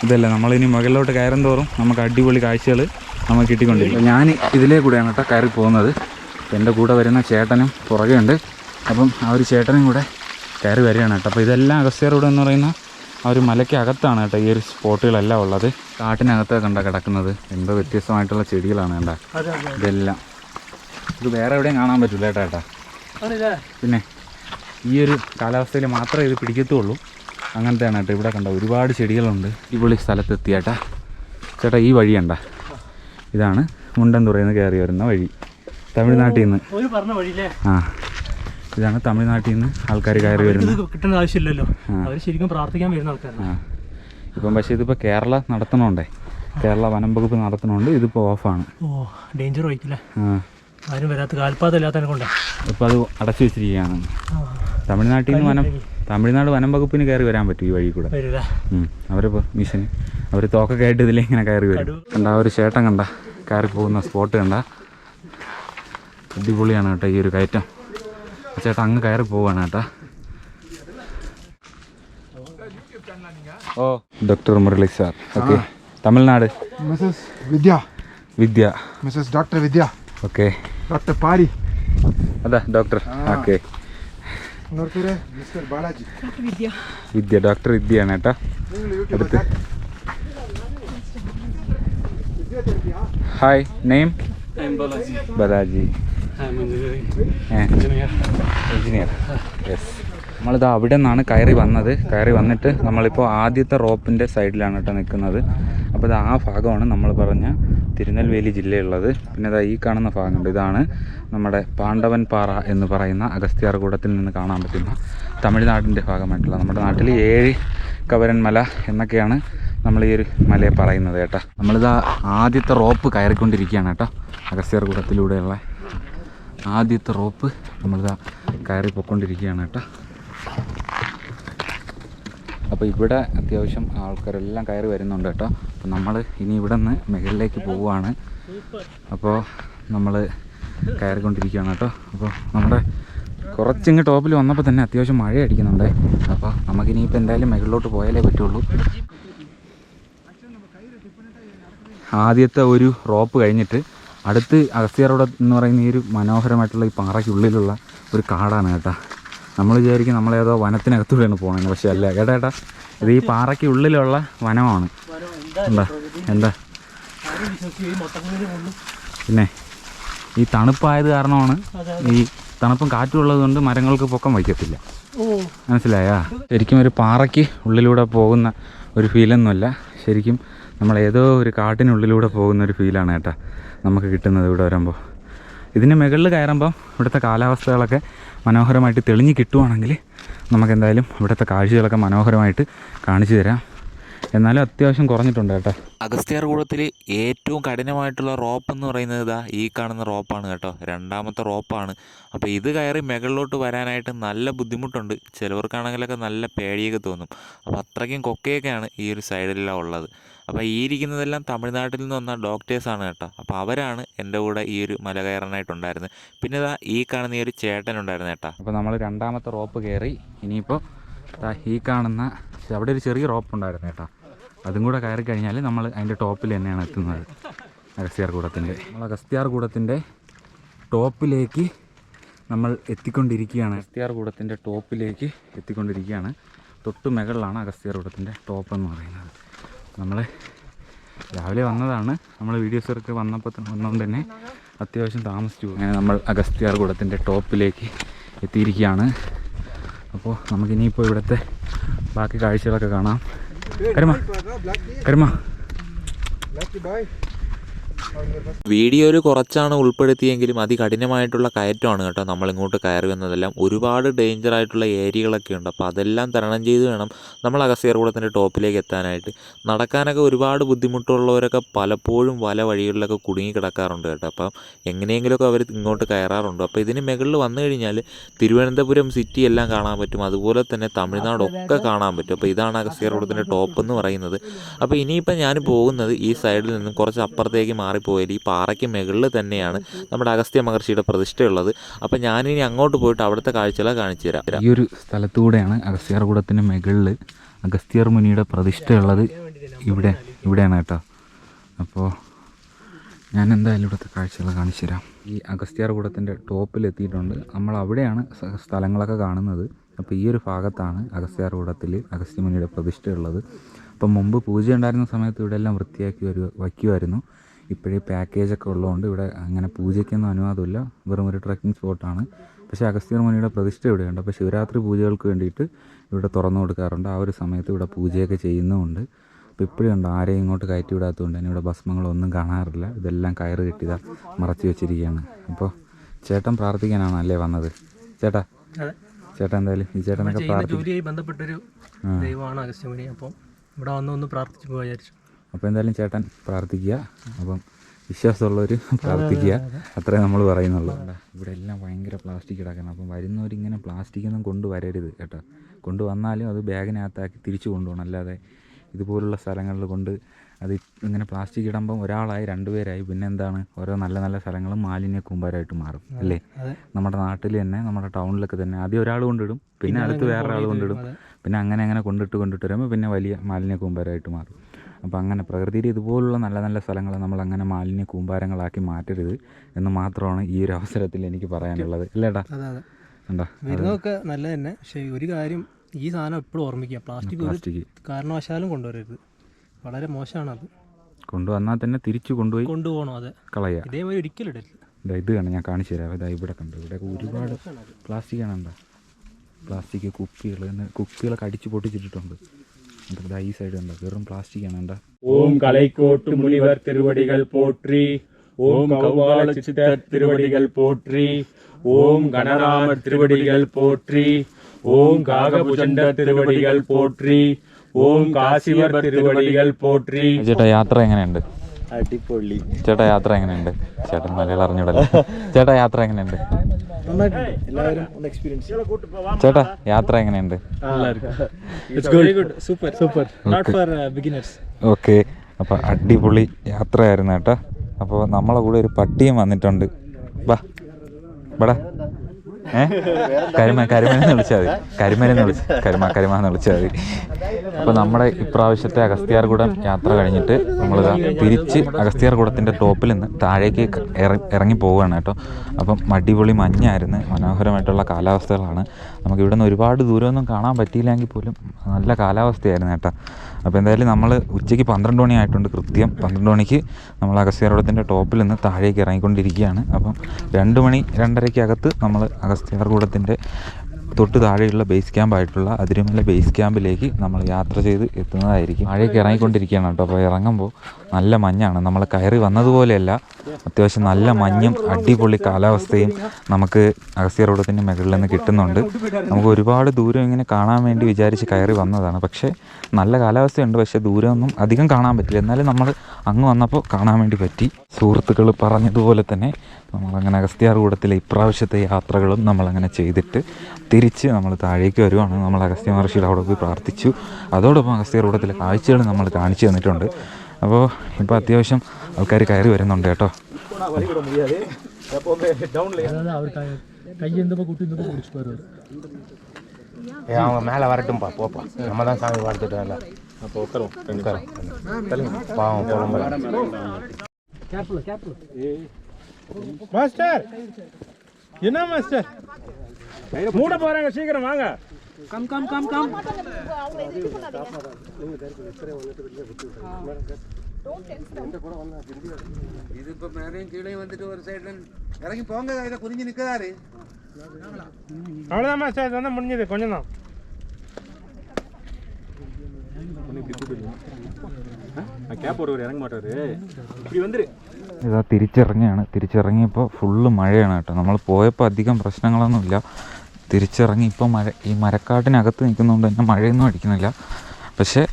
ഇതല്ല നമ്മളിനി മുകളിലോട്ട് കയറും തോറും നമുക്ക് അടിപൊളി കാഴ്ചകൾ നമുക്ക് കിട്ടിക്കൊണ്ടിരിക്കും. ഞാൻ ഇതിലേ കൂടെയാണ് കേട്ടോ കയറി പോകുന്നത്. എന്റെ കൂടെ വരുന്ന ചേട്ടനും പുറകെ ഉണ്ട് അപ്പം ആ ഒരു ചേട്ടനും കൂടെ കയറി വരികയാണ് കേട്ടോ. അപ്പോൾ ഇതെല്ലാം അഗസ്ത്യ റോഡ് എന്ന് പറയുന്ന ആ ഒരു മലയ്ക്ക് അകത്താണ് കേട്ടോ ഈ ഒരു സ്പോട്ടുകളെല്ലാം ഉള്ളത്. കാട്ടിനകത്ത് കണ്ട കിടക്കുന്നത്. എന്തോ വ്യത്യസ്തമായിട്ടുള്ള ചെടികളാണ് കണ്ട. ഇതെല്ലാം. ഇത് വേറെ എവിടെയും കാണാൻ പറ്റില്ല കേട്ടോ ഏട്ടാ. പിന്നെ ഈ ഒരു കാലാവസ്ഥയിൽ മാത്രമേ ഇത് പിടിക്കത്തുള്ളൂ. അങ്ങനത്തെയാണ് കേട്ടോ ഇവിടെ കണ്ട ഒരുപാട് ചെടികളുണ്ട്. ഇവിടെ സ്ഥലത്ത് ചേട്ടാ ചേട്ടാ ഈ വഴി കണ്ട. ഇതാണ് മുണ്ടൻതുറയിൽ നിന്ന് കയറി വരുന്ന വഴി. തമിഴ്നാട്ടിൽ നിന്ന് ആ. ഇതാണ് തമിഴ്നാട്ടിൽ നിന്ന് ആൾക്കാർ കയറി വരുന്നത്. കിട്ടേണ്ട ആവശ്യമില്ലല്ലോ. അവർ ശരിക്കും പ്രാർത്ഥിക്കാൻ വരുന്ന ആൾക്കാരാണ്. ഇപ്പം പക്ഷേ ഇതിപ്പോൾ കേരള നടത്തണോണ്ടേ? കേരള വനം വകുപ്പ് നടത്തണോണ്ട് ഇതിപ്പോൾ ഓഫാണ്. ഓ ഡേഞ്ചർ വഹിക്കില്ല ആരും വരാത്ത കാൽപാതല്ലാത്തതിനെ ഇല്ലാത്തതിനെ ഇപ്പം അത് അടച്ചു വെച്ചിരിക്കുകയാണ്. തമിഴ്നാട്ടിൽ നിന്ന് വനം തമിഴ്നാട് വനം വകുപ്പിന് കയറി വരാൻ പറ്റും ഈ വഴി കൂടെ. അവരിപ്പോ മിഷൻ അവർ തോക്കൊക്കെ ആയിട്ട് ഇതിലേ ഇങ്ങനെ കയറി വരും. കണ്ട ഒരു ചേട്ടൻ കണ്ട കയറി പോകുന്ന സ്പോട്ട് കണ്ട. അടിപൊളിയാണ് കേട്ടോ ഈ ഒരു കയറ്റം. ചേട്ടാ അങ്ങ് കയറി പോവാണ് ചേട്ടാ ഓ. Doctor Murali sir okay Tamil Nadu. Mrs Vidya. Vidya. Mrs doctor Vidya. Okay doctor Pari. അതാ doctor okay mister Balaji. Vidya. Doctor വിദ്യയാണ് കേട്ടോ. അടുത്ത്. Hi name Balaji engineer. Yes നമ്മളിത് അവിടെ നിന്നാണ് കയറി വന്നത്. കയറി വന്നിട്ട് നമ്മളിപ്പോൾ ആദ്യത്തെ റോപ്പിന്റെ സൈഡിലാണ് കേട്ടോ നിൽക്കുന്നത് അപ്പോൾ ഇത് ആ ഭാഗമാണ് നമ്മൾ പറഞ്ഞ തിരുനെൽവേലി ജില്ലയുള്ളത്. പിന്നെ ഇതാ ഈ കാണുന്ന ഭാഗമുണ്ട്. ഇതാണ് നമ്മുടെ പാണ്ഡവൻ പാറ എന്ന് പറയുന്ന അഗസ്ത്യാർകൂടത്തിൽ നിന്ന് കാണാൻ പറ്റുന്ന തമിഴ്നാടിന്റെ ഭാഗമായിട്ടുള്ള നമ്മുടെ നാട്ടിൽ ഏഴ് കവരൻ മല എന്നൊക്കെയാണ് നമ്മൾ ഈ ഒരു മലയെ പറയുന്നത് കേട്ടോ. നമ്മളിതാ ആദ്യത്തെ റോപ്പ് കയറിക്കൊണ്ടിരിക്കുകയാണ് കേട്ടോ. അഗസ്ത്യാർകൂടത്തിലൂടെയുള്ള ആദ്യത്തെ റോപ്പ് നമ്മളിതാ കയറി പൊക്കൊണ്ടിരിക്കുകയാണ് കേട്ടോ. അപ്പോൾ ഇവിടെ അത്യാവശ്യം ആൾക്കാരെല്ലാം കയറി വരുന്നുണ്ട് കേട്ടോ. അപ്പോൾ നമ്മൾ ഇനി ഇവിടെ നിന്ന് മുകളിലേക്ക് പോവുകയാണ്. അപ്പോൾ നമ്മൾ കയറിക്കൊണ്ടിരിക്കുകയാണ് കേട്ടോ. അപ്പോൾ നമ്മുടെ കുറച്ചിങ്ങ് ടോപ്പിൽ വന്നപ്പോൾ തന്നെ അത്യാവശ്യം മഴ അടിക്കുന്നുണ്ട് അപ്പോൾ നമുക്കിനിയിപ്പോൾ എന്തായാലും മുകളിലോട്ട് പോയാലേ പറ്റുള്ളൂ. ആദ്യത്തെ ഒരു റോപ്പ് കഴിഞ്ഞിട്ട് അടുത്ത് അഗസ്ത്യാറോഡ് എന്ന് പറയുന്ന ഈ ഒരു മനോഹരമായിട്ടുള്ള ഈ പാറയ്ക്കുള്ളിലുള്ള ഒരു കാടാണ് കേട്ടോ. നമ്മൾ വിചാരിക്കും നമ്മളേതോ വനത്തിനകത്തൂടെയാണ് പോകണമെന്ന് പക്ഷേ അല്ല. കേട്ടാ ഏട്ടാ ഇത് ഈ പാറയ്ക്ക് ഉള്ളിലുള്ള വനമാണ്. എന്താ? എന്താ? പിന്നെ ഈ തണുപ്പായത് കാരണമാണ് ഈ തണുപ്പും കാറ്റും ഉള്ളത് കൊണ്ട് മരങ്ങൾക്ക് പൊക്കം വയ്ക്കത്തില്ല. മനസ്സിലായാ? ശരിക്കും ഒരു പാറയ്ക്ക് ഉള്ളിലൂടെ പോകുന്ന ഒരു ഫീലൊന്നുമല്ല. ശരിക്കും നമ്മൾ ഏതോ ഒരു കാട്ടിനുള്ളിലൂടെ പോകുന്ന ഒരു ഫീലാണ് കേട്ടോ നമുക്ക് കിട്ടുന്നത് ഇവിടെ വരുമ്പോൾ ഇതിന് മുകളിൽ കയറുമ്പോൾ ഇവിടുത്തെ കാലാവസ്ഥകളൊക്കെ മനോഹരമായിട്ട് തെളിഞ്ഞ് കിട്ടുവാണെങ്കിൽ നമുക്ക് എന്തായാലും ഇവിടുത്തെ കാഴ്ചകളൊക്കെ മനോഹരമായിട്ട് കാണിച്ചു തരാം. എന്നാലും അത്യാവശ്യം കുറഞ്ഞിട്ടുണ്ട് കേട്ടോ. അഗസ്ത്യാർകൂടത്തിൽ ഏറ്റവും കഠിനമായിട്ടുള്ള റോപ്പ് എന്ന് പറയുന്നത് ഇതാ ഈ കാണുന്ന റോപ്പാണ് കേട്ടോ. രണ്ടാമത്തെ റോപ്പാണ്. അപ്പോൾ ഇത് കയറി മുകളിലോട്ട് വരാനായിട്ട് നല്ല ബുദ്ധിമുട്ടുണ്ട്. ചിലവർക്കാണെങ്കിലൊക്കെ നല്ല പേടിയൊക്കെ തോന്നും. അപ്പോൾ അത്രയ്ക്കും കൊക്കയൊക്കെയാണ് ഈ ഒരു സൈഡിലെല്ലാം ഉള്ളത്. അപ്പോൾ ഈ ഇരിക്കുന്നതെല്ലാം തമിഴ്നാട്ടിൽ നിന്ന് വന്ന ഡോക്ടേഴ്സാണ് കേട്ടോ. അപ്പോൾ അവരാണ് എന്റെ കൂടെ ഈ ഒരു മല കയറാനായിട്ടുണ്ടായിരുന്നത്. പിന്നെ ഇതാ ഈ കാണുന്ന ഈ ഒരു ചേട്ടൻ ചേട്ടനുണ്ടായിരുന്നു കേട്ടോ. അപ്പോൾ നമ്മൾ രണ്ടാമത്തെ റോപ്പ് കയറി. ഇനിയിപ്പോൾ ഈ കാണുന്ന അവിടെ ഒരു ചെറിയ റോപ്പ് ഉണ്ടായിരുന്നു കേട്ടോ. അതും കൂടെ കയറി കഴിഞ്ഞാൽ നമ്മൾ അതിന്റെ ടോപ്പിൽ തന്നെയാണ് എത്തുന്നത്. അഗസ്ത്യാർ കൂടത്തിന്റെ നമ്മൾ അഗസ്ത്യാർ കൂടത്തിന്റെ ടോപ്പിലേക്ക് നമ്മൾ എത്തിക്കൊണ്ടിരിക്കുകയാണ്. അഗസ്ത്യാർ കൂടത്തിന്റെ ടോപ്പിലേക്ക് എത്തിക്കൊണ്ടിരിക്കുകയാണ്. തൊട്ട് മുകളിലാണ് അഗസ്ത്യാർ കൂടത്തിന്റെ ടോപ്പ് എന്ന് പറയുന്നത്. നമ്മൾ രാവിലെ വന്നതാണ്. നമ്മൾ വീഡിയോസൊക്കെ വന്നപ്പോൾ വന്നതുകൊണ്ട് തന്നെ അത്യാവശ്യം താമസിച്ചു. അങ്ങനെ നമ്മൾ അഗസ്ത്യാർ കൂടത്തിന്റെ ടോപ്പിലേക്ക് എത്തിയിരിക്കുകയാണ്. അപ്പോൾ നമുക്കിനിയിപ്പോൾ ഇവിടുത്തെ ബാക്കി കാഴ്ചകളൊക്കെ കാണാം. കരുമ Black വീഡിയോയിൽ കുറച്ചാണ് ഉൾപ്പെടുത്തിയെങ്കിലും അതികഠിനമായിട്ടുള്ള കയറ്റമാണ് കേട്ടോ. നമ്മൾ ഇങ്ങോട്ട് കയറി വന്നതെല്ലാം ഒരുപാട് ഡേഞ്ചർ ആയിട്ടുള്ള ഏരിയകളൊക്കെ ഉണ്ട്. അപ്പോൾ അതെല്ലാം തരണം ചെയ്ത് വേണം നമ്മൾ അഗസ്യർകൂടത്തിന്റെ ടോപ്പിലേക്ക് എത്താനായിട്ട്. നടക്കാനൊക്കെ ഒരുപാട് ബുദ്ധിമുട്ടുള്ളവരൊക്കെ പലപ്പോഴും പല വഴികളിലൊക്കെ കുടുങ്ങി കിടക്കാറുണ്ട് കേട്ടോ. അപ്പം എങ്ങനെയെങ്കിലുമൊക്കെ അവർ ഇങ്ങോട്ട് കയറാറുണ്ട്. അപ്പോൾ ഇതിന് മുകളിൽ വന്നു കഴിഞ്ഞാൽ തിരുവനന്തപുരം സിറ്റി എല്ലാം കാണാൻ പറ്റും. അതുപോലെ തന്നെ തമിഴ്നാടൊക്കെ കാണാൻ പറ്റും. അപ്പോൾ ഇതാണ് അഗസ്യർകൂടത്തിന്റെ ടോപ്പ് എന്ന് പറയുന്നത്. അപ്പോൾ ഇനിയിപ്പോൾ ഞാൻ പോകുന്നത് ഈ സൈഡിൽ നിന്നും കുറച്ച് അപ്പുറത്തേക്ക് മാറിപ്പോയാൽ ഈ പാറയ്ക്ക് മുകളിൽ തന്നെയാണ് നമ്മുടെ അഗസ്ത്യ മഹർഷിയുടെ പ്രതിഷ്ഠയുള്ളത്. അപ്പോൾ ഞാനിനി അങ്ങോട്ട് പോയിട്ട് അവിടുത്തെ കാഴ്ചകളെ കാണിച്ചു തരാം. ഈ ഒരു സ്ഥലത്തുകൂടെയാണ് അഗസ്ത്യാർ കൂടത്തിന് മുകളിൽ അഗസ്ത്യർ മുനിയുടെ പ്രതിഷ്ഠയുള്ളത് ഇവിടെ ഇവിടെയാണ് കേട്ടോ. അപ്പോൾ ഞാൻ എന്തായാലും ഇവിടുത്തെ കാഴ്ചകൾ കാണിച്ചു തരാം. ഈ അഗസ്ത്യാർ കൂടത്തിന്റെ ടോപ്പിൽ എത്തിയിട്ടുണ്ട്. നമ്മൾ അവിടെയാണ് സ്ഥലങ്ങളൊക്കെ കാണുന്നത്. അപ്പോൾ ഈ ഒരു ഭാഗത്താണ് അഗസ്ത്യാർ കൂടത്തിൽ അഗസ്ത്യമുനിയുടെ പ്രതിഷ്ഠയുള്ളത്. അപ്പം മുമ്പ് പൂജ ഉണ്ടായിരുന്ന സമയത്ത് ഇവിടെ എല്ലാം വൃത്തിയാക്കി വരുക വയ്ക്കുമായിരുന്നു. ഇപ്പോഴേ പാക്കേജൊക്കെ ഉള്ളതുകൊണ്ട് ഇവിടെ അങ്ങനെ പൂജയ്ക്കൊന്നും അനുവാദമില്ല. വെറും ഒരു ട്രക്കിംഗ് സ്പോട്ടാണ് പക്ഷേ അഗസ്ത്യർ മുനിയുടെ പ്രതിഷ്ഠ ഇവിടെയുണ്ട്. അപ്പോൾ ശിവരാത്രി പൂജകൾക്ക് വേണ്ടിയിട്ട് ഇവിടെ തുറന്നു കൊടുക്കാറുണ്ട്. ആ ഒരു സമയത്ത് ഇവിടെ പൂജയൊക്കെ ചെയ്യുന്നുമുണ്ട്. അപ്പോൾ ഇപ്പോഴും ഉണ്ട് ആരെയും ഇങ്ങോട്ട് കയറ്റി വിടാത്തതുകൊണ്ട് തന്നെ ഇവിടെ ഭസ്മങ്ങളൊന്നും കാണാറില്ല. ഇതെല്ലാം കയറ് കെട്ടിയതാ മറച്ചു വെച്ചിരിക്കുകയാണ്. അപ്പോൾ ചേട്ടൻ പ്രാർത്ഥിക്കാനാണ് അല്ലേ വന്നത്? ചേട്ടാ ചേട്ടാ ചേട്ടൻ എന്തായാലും ഈ ചേട്ടനൊക്കെ ജോലിയായി ബന്ധപ്പെട്ടൊരു ദൈവമാണ് അഗസ്ത്യമുനി അപ്പം ഇവിടെ വന്ന് ഒന്ന് പ്രാർത്ഥിച്ചു പോകാൻ വിചാരിച്ചു. അപ്പോൾ എന്തായാലും ചേട്ടൻ പ്രാർത്ഥിക്കുക. അപ്പം വിശ്വാസമുള്ളവർ പ്രാർത്ഥിക്കുക. അത്രേ നമ്മൾ പറയുന്നുള്ളൂ. ഇവിടെ എല്ലാം ഭയങ്കര പ്ലാസ്റ്റിക് കിടക്കണം. അപ്പം വരുന്നവരിങ്ങനെ പ്ലാസ്റ്റിക് ഒന്നും കൊണ്ടുവരരുത് കേട്ടോ. കൊണ്ടുവന്നാലും അത് ബാഗിനകത്താക്കി തിരിച്ചു കൊണ്ടുപോകണം. അല്ലാതെ ഇതുപോലുള്ള സ്ഥലങ്ങളിൽ കൊണ്ട് അത് ഇങ്ങനെ പ്ലാസ്റ്റിക് ഇടുമ്പം ഒരാളായി രണ്ടുപേരായി പിന്നെ എന്താണ്? ഓരോ നല്ല നല്ല സ്ഥലങ്ങളും മാലിന്യ കൂമ്പാരമായിട്ട് മാറും. അല്ലേ? നമ്മുടെ നാട്ടിൽ തന്നെ നമ്മുടെ ടൗണിലൊക്കെ തന്നെ ആദ്യം ഒരാൾ കൊണ്ടിടും പിന്നെ അടുത്ത് വേറെ ആൾ കൊണ്ടിടും പിന്നെ അങ്ങനെ അങ്ങനെ കൊണ്ടിട്ട് കൊണ്ടിട്ട് വരുമ്പോൾ പിന്നെ വലിയ മാലിന്യ കൂമ്പാരമായിട്ട് മാറും. അപ്പോൾ അങ്ങനെ പ്രകൃതിയിൽ ഇതുപോലുള്ള നല്ല നല്ല സ്ഥലങ്ങൾ നമ്മൾ അങ്ങനെ മാലിന്യ കൂമ്പാരങ്ങളാക്കി മാറ്റരുത് എന്ന് മാത്രമാണ് ഈ ഒരു അവസരത്തിൽ എനിക്ക് പറയാനുള്ളത്. അല്ലേടാ എന്താ വരുന്നതൊക്കെ നല്ല തന്നെ. പക്ഷേ ഒരു കാര്യം ഈ സാധനം എപ്പോഴും ഓർമ്മിക്കുക. Plastic plastic. കാരണവശാലും കൊണ്ടുവരരുത്. വളരെ മോശമാണ് അത് കൊണ്ടുവന്നാൽ തന്നെ തിരിച്ചു കൊണ്ടുപോയി കൊണ്ടുപോകണം അതെ. കളയുക. ഇതേമാതിരി ഒരിക്കലും ഇടരുത്. ഇതാ ഇത് കാണാം ഞാൻ കാണിച്ചു തരാം. ഇതാ ഇവിടെ കണ്ടു? ഇവിടെ ഒരുപാട് പ്ലാസ്റ്റിക് ആണ് എന്താ പ്ലാസ്റ്റിക് കുപ്പികൾ കുപ്പികളൊക്കെ അടിച്ച് പൊട്ടിച്ചിട്ടിട്ടുണ്ട്. എന്നിട്ട് ഇതാ ഈ സൈഡ് കണ്ടോ വെറും പ്ലാസ്റ്റിക് ആണ് എന്താ ஓம் கலைக்கோட்டு முனிவர் திருவடிகள் போற்றி ஓம் கௌபால சித்தர் திருவடிகள் போற்றி ஓம் கணராமர் திருவடிகள் போற்றி ஓம் காகபுஜண்ட திருவடிகள் போற்றி ஓம் காசிவர் திருவடிகள் போற்றி ചേട്ടാ യാത്ര എങ്ങനെയുണ്ട് അടിപൊളി. ചേട്ടാ യാത്ര എങ്ങനെയുണ്ട്? ചേട്ടൻ മലയാളം അറിഞ്ഞൂടല്ലോ. ചേട്ടാ യാത്ര എങ്ങനെയുണ്ട്? ചേട്ടാ യാത്ര എങ്ങനെയുണ്ട്? Super super for beginners okay അപ്പോൾ അടിപൊളി യാത്രയായിരുന്നു കേട്ടോ. അപ്പോൾ നമ്മളെ കൂടെ ഒരു പട്ടിയും വന്നിട്ടുണ്ട്. വാടാ. കരിമ കരിമനെന്ന് വിളിച്ചാൽ മതി. കരിമനെന്ന് വിളിച്ച് കരിമ കരിമ എന്ന് വിളിച്ചാൽ മതി. അപ്പോൾ നമ്മുടെ ഇപ്രാവശ്യത്തെ അഗസ്ത്യാർകൂടം യാത്ര കഴിഞ്ഞിട്ട് നമ്മൾ തിരിച്ച് അഗസ്ത്യാർകൂടത്തിന്റെ ടോപ്പിൽ നിന്ന് താഴേക്ക് ഇറങ്ങി പോവുകയാണ് കേട്ടോ. അപ്പം അടിപൊളി മഞ്ഞായിരുന്നു. മനോഹരമായിട്ടുള്ള കാലാവസ്ഥകളാണ്. നമുക്ക് ഇവിടെ നിന്ന് ഒരുപാട് ദൂരമൊന്നും കാണാൻ പറ്റിയില്ലെങ്കിൽ പോലും നല്ല കാലാവസ്ഥയായിരുന്നു കേട്ടോ. അപ്പോൾ എന്തായാലും നമ്മൾ ഉച്ചയ്ക്ക് പന്ത്രണ്ട് മണി ആയിട്ടുണ്ട് കൃത്യം. പന്ത്രണ്ട് മണിക്ക് നമ്മൾ അഗസ്ത്യാർകൂടത്തിന്റെ ടോപ്പിൽ നിന്ന് താഴേക്ക് ഇറങ്ങിക്കൊണ്ടിരിക്കുകയാണ്. അപ്പം രണ്ട് മണി രണ്ടരയ്ക്കകത്ത് നമ്മൾ അഗസ്ത്യാർകൂടത്തിന്റെ തൊട്ട് താഴെയുള്ള ബേസ് ക്യാമ്പായിട്ടുള്ള അതിരുമല ബേസ് ക്യാമ്പിലേക്ക് നമ്മൾ യാത്ര ചെയ്ത് എത്തുന്നതായിരിക്കും. താഴേക്ക് ഇറങ്ങിക്കൊണ്ടിരിക്കുകയാണ് കേട്ടോ. അപ്പോൾ ഇറങ്ങുമ്പോൾ നല്ല മഞ്ഞാണ്. നമ്മൾ കയറി വന്നതുപോലെയല്ല. അത്യാവശ്യം നല്ല മഞ്ഞും അടിപൊളി കാലാവസ്ഥയും നമുക്ക് അഗസ്ത്യർകൂടത്തിന്റെ മുകളിൽ നിന്ന് കിട്ടുന്നുണ്ട്. നമുക്ക് ഒരുപാട് ദൂരം ഇങ്ങനെ കാണാൻ വേണ്ടി വിചാരിച്ച് കയറി വന്നതാണ്. പക്ഷേ നല്ല കാലാവസ്ഥയുണ്ട്. പക്ഷേ ദൂരമൊന്നും അധികം കാണാൻ പറ്റില്ല. എന്നാലും നമ്മൾ അങ്ങ് വന്നപ്പോൾ കാണാൻ വേണ്ടി പറ്റി. സുഹൃത്തുക്കൾ പറഞ്ഞതുപോലെ തന്നെ നമ്മളങ്ങനെ അഗസ്ത്യാർകൂടത്തിലെ ഇപ്രാവശ്യത്തെ യാത്രകളും നമ്മളങ്ങനെ ചെയ്തിട്ട് തിരിച്ച് നമ്മൾ താഴേക്ക് വരുവാണ്. നമ്മൾ അഗസ്ത്യ മഹർഷിയുടെ അവിടെ പോയി പ്രാർത്ഥിച്ചു. അതോടൊപ്പം അഗസ്ത്യാർകൂടത്തിലെ കാഴ്ചകൾ നമ്മൾ കാണിച്ചു തന്നിട്ടുണ്ട്. അപ്പോൾ ഇപ്പോൾ അത്യാവശ്യം ആൾക്കാർ കയറി വരുന്നുണ്ട് കേട്ടോ அதாவது அவர் கை எந்த பக்கம் விட்டு இந்த பக்கம் பிடிச்சி போயிருவார் ஏய், அவங்க மேலே வரட்டும்பா போப்பா நம்ம தான் சாமி பார்த்துட்டோம்ல அப்போ உட்காரும் உட்காரும் பாவம் புலம்பல கேப்ல கேப்ல மாஸ்டர் என்ன மாஸ்டர் மூட போறாங்க சீக்கிரம் வாங்க കം കം കം കം ഇതിപ്പോ മേലെയും കീഴെയും വന്നിട്ട് ഒരു സൈഡിൽ ഇറങ്ങി പോങ്ക ഇതെ കുനിഞ്ഞു നിൽക്കാറ് அவ்வளோதான் ഇതാ തിരിച്ചിറങ്ങിയാണ് തിരിച്ചിറങ്ങിയപ്പോ ഫുള്ള് മഴയാണ് കേട്ടോ. നമ്മൾ പോയപ്പോൾ അധികം പ്രശ്നങ്ങളൊന്നുമില്ല. തിരിച്ചിറങ്ങി ഇപ്പോൾ മഴ ഈ മരക്കാട്ടിനകത്ത് നിൽക്കുന്നതുകൊണ്ട് തന്നെ മഴയൊന്നും അടിക്കുന്നില്ല. പക്ഷേ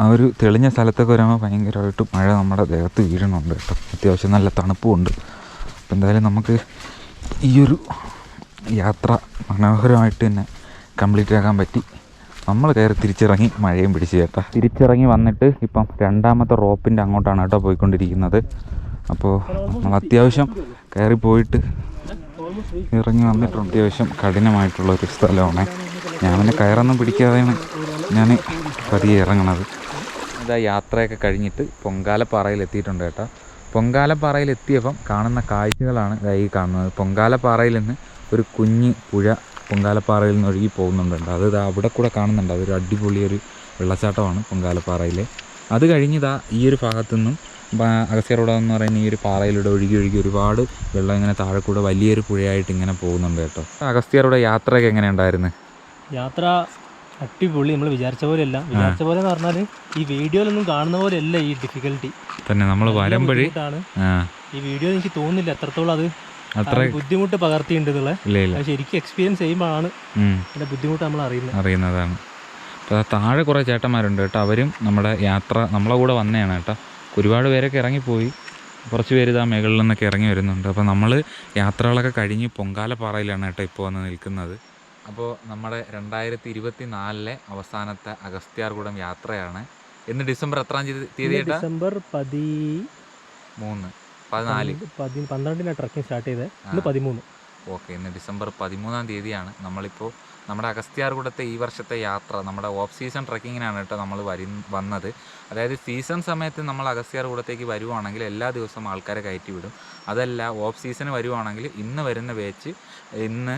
ആ ഒരു തെളിഞ്ഞ സ്ഥലത്തൊക്കെ വരുമ്പോൾ ഭയങ്കരമായിട്ട് മഴ നമ്മുടെ ദേഹത്ത് വീഴുന്നുണ്ട് കേട്ടോ. അത്യാവശ്യം നല്ല തണുപ്പുമുണ്ട്. അപ്പോൾ എന്തായാലും നമുക്ക് ഈ ഒരു യാത്ര മനോഹരമായിട്ട് തന്നെ കംപ്ലീറ്റ് ആക്കാൻ പറ്റി. നമ്മൾ കയറി തിരിച്ചിറങ്ങി മഴയും പിടിച്ച് കേട്ടോ. തിരിച്ചിറങ്ങി വന്നിട്ട് ഇപ്പം രണ്ടാമത്തെ റോപ്പിന്റെ അങ്ങോട്ടാണ് കേട്ടോ പോയിക്കൊണ്ടിരിക്കുന്നത്. അപ്പോൾ നമ്മൾ അത്യാവശ്യം കയറി പോയിട്ട് ഇറങ്ങി വന്നിട്ടുണ്ട്. അത്യാവശ്യം കഠിനമായിട്ടുള്ള ഒരു സ്ഥലമാണ്. ഞാൻ പിന്നെ കയറൊന്നും പിടിക്കാതെയാണ് ഞാൻ പതിയെ ഇറങ്ങണത്. ഇതാ യാത്രയൊക്കെ കഴിഞ്ഞിട്ട് പൊങ്കാലപ്പാറയിൽ എത്തിയിട്ടുണ്ട് കേട്ടോ. പൊങ്കാലപ്പാറയിൽ എത്തിയപ്പം കാണുന്ന കാഴ്ചകളാണ് ഇതായി കാണുന്നത്. പൊങ്കാലപ്പാറയിൽ നിന്ന് ഒരു കുഞ്ഞ് പുഴ പൊങ്കാലപ്പാറയിൽ നിന്ന് ഒഴുകി പോകുന്നുണ്ട് അത് അവിടെ കൂടെ കാണുന്നുണ്ട്. അതൊരു അടിപൊളിയൊരു വെള്ളച്ചാട്ടമാണ് പൊങ്കാലപ്പാറയിലെ. അത് കഴിഞ്ഞിതാ ഈ ഒരു ഭാഗത്തു നിന്നും അഗസ്യറോഡ എന്ന് പറയുന്ന ഈ ഒരു പാറയിലൂടെ ഒഴുകി ഒഴുകി ഒരുപാട് വെള്ളം ഇങ്ങനെ താഴെ കൂടെ വലിയൊരു പുഴയായിട്ട് ഇങ്ങനെ പോകുന്നുണ്ട് കേട്ടോ. അഗസ്ത്യറുടെ യാത്രയൊക്കെ എങ്ങനെ ഉണ്ടായിരുന്നു യാത്ര അടിപൊളി. നമ്മൾ വിചാരിച്ച പോലെയല്ല. വിചാരിച്ച പോലെ എന്ന് പറഞ്ഞാൽ ഈ വീഡിയോയിലൊന്നും കാണുന്ന പോലെയല്ല ഈ ഡിഫിക്കൽട്ടി തന്നെ നമ്മൾ വരുമ്പോഴേ ഈ വീഡിയോ എനിക്ക് തോന്നുന്നില്ല എത്രത്തോളം അത് അത്ര ബുദ്ധിമുട്ട് പകർത്തിയിട്ടുണ്ട് ശരിക്കും എക്സ്പീരിയൻസ് ചെയ്യുമ്പോഴാണ്. അതിന്റെ ബുദ്ധിമുട്ട് നമ്മൾ അറിയുന്നത്. അറിയുന്നതാണ്. താഴെ കുറേ ചേട്ടന്മാരുണ്ട് കേട്ടോ. അവരും നമ്മുടെ യാത്ര നമ്മളെ കൂടെ വന്നതാണ് കേട്ടോ. ഒരുപാട് പേരൊക്കെ ഇറങ്ങിപ്പോയി. കുറച്ച് പേര് ഇതാ മുകളിൽ നിന്നൊക്കെ ഇറങ്ങി വരുന്നുണ്ട്. അപ്പോൾ നമ്മൾ യാത്രകളൊക്കെ കഴിഞ്ഞ് പൊങ്കാലപ്പാറയിലാണ് കേട്ടോ ഇപ്പോൾ വന്ന് നിൽക്കുന്നത്. അപ്പോൾ നമ്മുടെ രണ്ടായിരത്തി ഇരുപത്തി നാലിലെ അവസാനത്തെ അഗസ്ത്യാർകൂടം യാത്രയാണ്. ഇന്ന് ഡിസംബർ എത്രാം തീയതി ഡിസംബർ പതി മൂന്ന്. പതിനാല്. പതി പന്ത്രണ്ടിനാണ് ട്രക്കിംഗ് സ്റ്റാർട്ട് ചെയ്തത് ഇന്ന് പതിമൂന്ന്. ഓക്കെ ഇന്ന് ഡിസംബർ പതിമൂന്നാം തീയതിയാണ്. നമ്മളിപ്പോൾ നമ്മുടെ അഗസ്ത്യാർകൂടത്തെ ഈ വർഷത്തെ യാത്ര നമ്മുടെ ഓഫ് സീസൺ ട്രക്കിങ്ങിനാണ് കേട്ടോ നമ്മൾ വരി വന്നത്. അതായത് സീസൺ സമയത്ത് നമ്മൾ അഗസ്ത്യാർകൂടത്തേക്ക് വരുവാണെങ്കിൽ എല്ലാ ദിവസവും ആൾക്കാരെ കയറ്റി വിടും. അതല്ല ഓഫ് സീസണ് വരുവാണെങ്കിൽ ഇന്ന് വരുന്ന വേച്ച് ഇന്ന്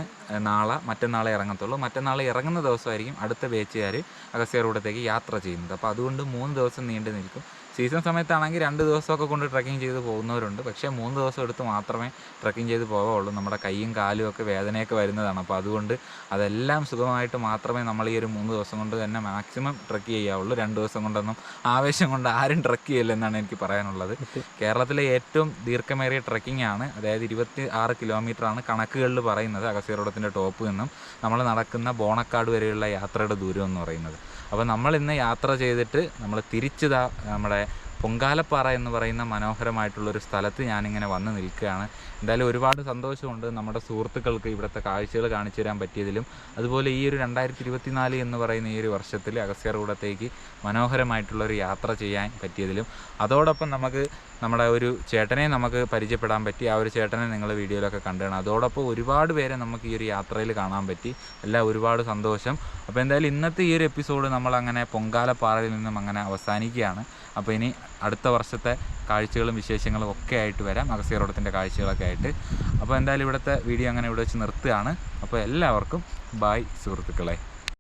നാളെ മറ്റന്നാളെ ഇറങ്ങത്തുള്ളൂ. മറ്റന്നാൾ ഇറങ്ങുന്ന ദിവസമായിരിക്കും അടുത്ത വേച്ചുകാർ അഗസ്ത്യാർകൂടത്തേക്ക് യാത്ര ചെയ്യുന്നത്. അപ്പോൾ അതുകൊണ്ട് മൂന്ന് ദിവസം നീണ്ടു നിൽക്കും. സീസൺ സമയത്താണെങ്കിൽ രണ്ട് ദിവസമൊക്കെ കൊണ്ട് ട്രക്കിംഗ് ചെയ്ത് പോകുന്നവരുണ്ട്. പക്ഷേ മൂന്ന് ദിവസം എടുത്ത് മാത്രമേ ട്രക്കിംഗ് ചെയ്ത് പോകാവുള്ളൂ. നമ്മുടെ കൈയും കാലും ഒക്കെ വേദനയൊക്കെ വരുന്നതാണ്. അപ്പോൾ അതുകൊണ്ട് അതെല്ലാം സുഖമായിട്ട് മാത്രമേ നമ്മൾ ഈ ഒരു മൂന്ന് ദിവസം കൊണ്ട് തന്നെ മാക്സിമം ട്രക്ക് ചെയ്യാവുള്ളൂ. രണ്ട് ദിവസം കൊണ്ടൊന്നും ആവേശം കൊണ്ട് ആരും ട്രക്ക് ചെയ്യില്ല എന്നാണ് എനിക്ക് പറയാനുള്ളത്. കേരളത്തിലെ ഏറ്റവും ദീർഘമേറിയ ട്രക്കിംഗ് ആണ്. അതായത് ഇരുപത്തി ആറ് കിലോമീറ്ററാണ് കണക്കുകളിൽ പറയുന്നത്. അഗസ്യറോഡത്തിന്റെ ടോപ്പ് നിന്നും നമ്മൾ നടക്കുന്ന ബോണക്കാട് വരെയുള്ള യാത്രയുടെ ദൂരം എന്ന് പറയുന്നത്. അപ്പോൾ നമ്മൾ ഇന്ന് യാത്ര ചെയ്തിട്ട് നമ്മൾ തിരിച്ചതാ നമ്മുടെ പൊങ്കാലപ്പാറ എന്ന് പറയുന്ന മനോഹരമായിട്ടുള്ളൊരു സ്ഥലത്ത് ഞാനിങ്ങനെ വന്ന് നിൽക്കുകയാണ്. എന്തായാലും ഒരുപാട് സന്തോഷമുണ്ട് നമ്മുടെ സുഹൃത്തുക്കൾക്ക് ഇവിടുത്തെ കാഴ്ചകൾ കാണിച്ചു തരാൻ പറ്റിയതിലും. അതുപോലെ ഈ ഒരു രണ്ടായിരത്തി ഇരുപത്തിനാല് എന്ന് പറയുന്ന ഈ ഒരു വർഷത്തിൽ അഗസ്യർകൂടത്തേക്ക് മനോഹരമായിട്ടുള്ളൊരു യാത്ര ചെയ്യാൻ പറ്റിയതിലും. അതോടൊപ്പം നമുക്ക് നമ്മുടെ ഒരു ചേട്ടനെ നമുക്ക് പരിചയപ്പെടാൻ പറ്റി ആ ഒരു ചേട്ടനെ നിങ്ങൾ വീഡിയോയിലൊക്കെ കണ്ടാണ് അതോടൊപ്പം ഒരുപാട് പേരെ നമുക്ക് ഈ ഒരു യാത്രയിൽ കാണാൻ പറ്റി. എല്ലാം ഒരുപാട് സന്തോഷം. അപ്പോൾ എന്തായാലും ഇന്നത്തെ ഈ ഒരു എപ്പിസോഡ് നമ്മൾ അങ്ങനെ പൊങ്കാലപ്പാറയിൽ നിന്നും അങ്ങനെ അവസാനിക്കുകയാണ്. അപ്പോൾ ഇനി അടുത്ത വർഷത്തെ കാഴ്ചകളും വിശേഷങ്ങളും ഒക്കെ ആയിട്ട് വരാം. അഗസിയറോടത്തിന്റെ കാഴ്ചകളൊക്കെ ആയിട്ട്. അപ്പോൾ എന്തായാലും ഇവിടുത്തെ വീഡിയോ അങ്ങനെ ഇവിടെ വെച്ച് നിർത്തുകയാണ്. അപ്പോൾ എല്ലാവർക്കും ബായ് സുഹൃത്തുക്കളെ.